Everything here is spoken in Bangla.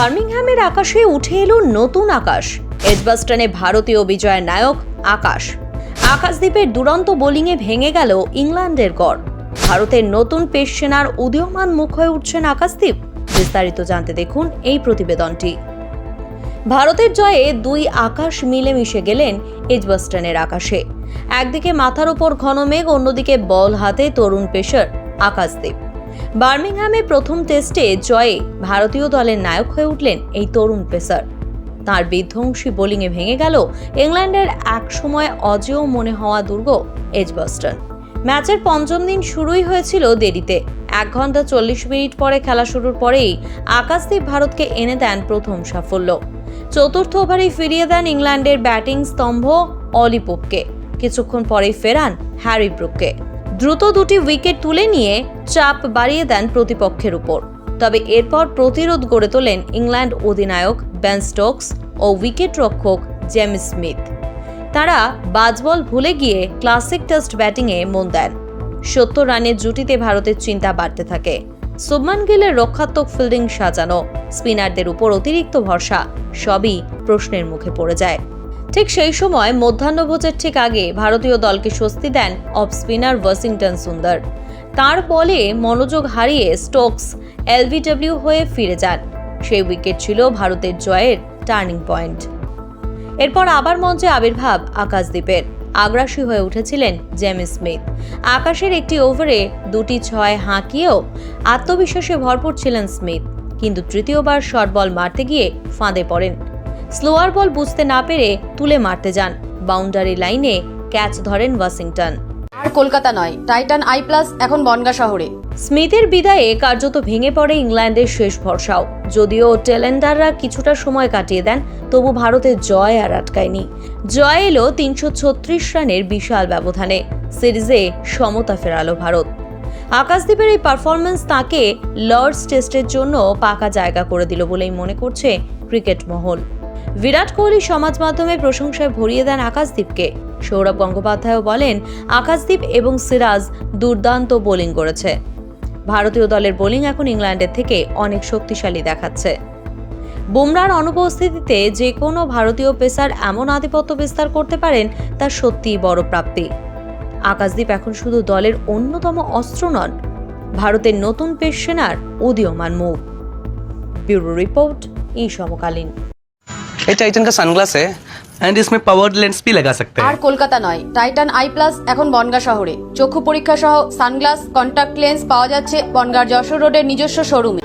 বার্মিংহামের আকাশে উঠে এলো নতুন আকাশ। এজবাস্টনে ভারতীয় বিজয়ের নায়ক, আকাশ। আকাশদ্বীপের দুরন্ত বোলিংয়ে ভেঙে গেল ইংল্যান্ডের গড়। ভারতের নতুন পেশ সেনার উদীয়মান মুখ হয়ে উঠছেন আকাশদ্বীপ। বিস্তারিত জানতে দেখুন এই প্রতিবেদনটি। ভারতের জয়ে দুই আকাশ মিলেমিশে গেলেন এজবাস্টনের আকাশে। একদিকে মাথার ওপর ঘন মেঘ, অন্যদিকে বল হাতে তরুণ পেশার আকাশদীপ বার্মিংহামে প্রথম টেস্টে জয়ে ভারতীয় দলের নায়ক হয়ে উঠলেন এই তরুণ পেসার। তার বিধ্বংসী বোলিংয়ে ভেঙে গেল ইংল্যান্ডের একসময় অজেয় মনে হওয়া দুর্গ এজবাস্টন ম্যাচের পঞ্চম দিন শুরুই হয়েছিল দেরিতে। এক ঘণ্টা চল্লিশ মিনিট পরে খেলা শুরুর পরেই আকাশদীপ ভারতকে এনে দেন প্রথম সাফল্য। চতুর্থ ওভারেই ফিরিয়ে দেন ইংল্যান্ডের ব্যাটিং স্তম্ভ অলি পোপকে কিছুক্ষণ পরেই ফেরান হ্যারি ব্রুককে। দ্রুত দুটি উইকেট তুলে নিয়ে চাপ বাড়িয়ে দেন প্রতিপক্ষের উপর। তবে এরপর প্রতিরোধ গড়ে তোলেন ইংল্যান্ড অধিনায়ক বেন স্টোকস ও উইকেট রক্ষক জেমস স্মিথ তারা বাজবল ভুলে গিয়ে ক্লাসিক টেস্ট ব্যাটিংয়ে মন দেন। সত্তর রানের জুটিতে ভারতের চিন্তা বাড়তে থাকে। সুবমান গিলের রক্ষাত্মক ফিল্ডিং সাজানো, স্পিনারদের উপর অতিরিক্ত ভরসা, সবই প্রশ্নের মুখে পড়ে যায়। ঠিক সেই সময় মধ্যাহ্নভোজের ঠিক আগে ভারতীয় দলকে স্বস্তি দেন অফ স্পিনার ওয়াশিংটন সুন্দর। তার বলে মনোযোগ হারিয়ে স্টোকস এলবিডব্লিউ হয়ে ফিরে যান। সেই উইকেট ছিল ভারতের জয়ের টার্নিং পয়েন্ট। এরপর আবার মঞ্চে আবির্ভাব আকাশদ্বীপের। আগ্রাসী হয়ে উঠেছিলেন জেমি স্মিথ। আকাশের একটি ওভারে দুটি ছয় হাঁকিয়েও আত্মবিশ্বাসে ভরপুর ছিলেন স্মিথ। কিন্তু তৃতীয়বার শর্ট বল মারতে গিয়ে ফাঁদে পড়েন। স্লোয়ার বল বুঝতে না পেরে তুলে মারতে যান। বাউন্ডারি লাইনে ক্যাচ ধরেন ওয়াশিংটন। আর কলকাতা নয় টাইটান আই প্লাস এখন বনগা শহরে। স্মিথের বিদায়ে কার্যত ভেঙে পড়ে ইংল্যান্ডের শেষ ভরসাও। যদিও টেলেন্ডাররা কিছুটা সময় কাটিয়ে দেন তবু ভারতের জয় আর আটকায়নি। জয় এলো তিনশো ছত্রিশ রানের বিশাল ব্যবধানে। সিরিজে সমতা ফেরালো ভারত। আকাশদ্বীপের এই পারফরমেন্স তাকে লর্ডস টেস্টের জন্য পাকা জায়গা করে দিল বলেই মনে করছে ক্রিকেট মহল। বিরাট কোহলি সমাজ মাধ্যমে প্রশংসায় ভরিয়ে দেন আকাশদ্বীপকে সৌরভ গঙ্গোপাধ্যায়ও বলেন আকাশদ্বীপ এবং সিরাজ দুর্দান্ত বোলিং করেছে। ভারতীয় দলের বোলিং এখন ইংল্যান্ডের থেকে অনেক শক্তিশালী দেখাচ্ছে। বুমরার অনুপস্থিতিতে যে কোনো ভারতীয় পেসার এমন আধিপত্য বিস্তার করতে পারেন, তা সত্যিই বড় প্রাপ্তি। আকাশদ্বীপ এখন শুধু দলের অন্যতম অস্ত্র নন, ভারতের নতুন পেশ সেনার উদীয়মান মুখ। ব্যুরো রিপোর্ট এই সমকালীন। ये टाइटन का सनग्लास है एंड इसमें पावर्ड लेंस भी लगा सकते আর हैं কলকাতা নয় টাইটান আই প্লাস এখন বনগা শহরে চক্ষু পরীক্ষা সহ সানগ্লাস কন্টাক্ট লেন্স পাওয়া যাচ্ছে বনগার যশোর রোডের নিজস্ব শোরুমে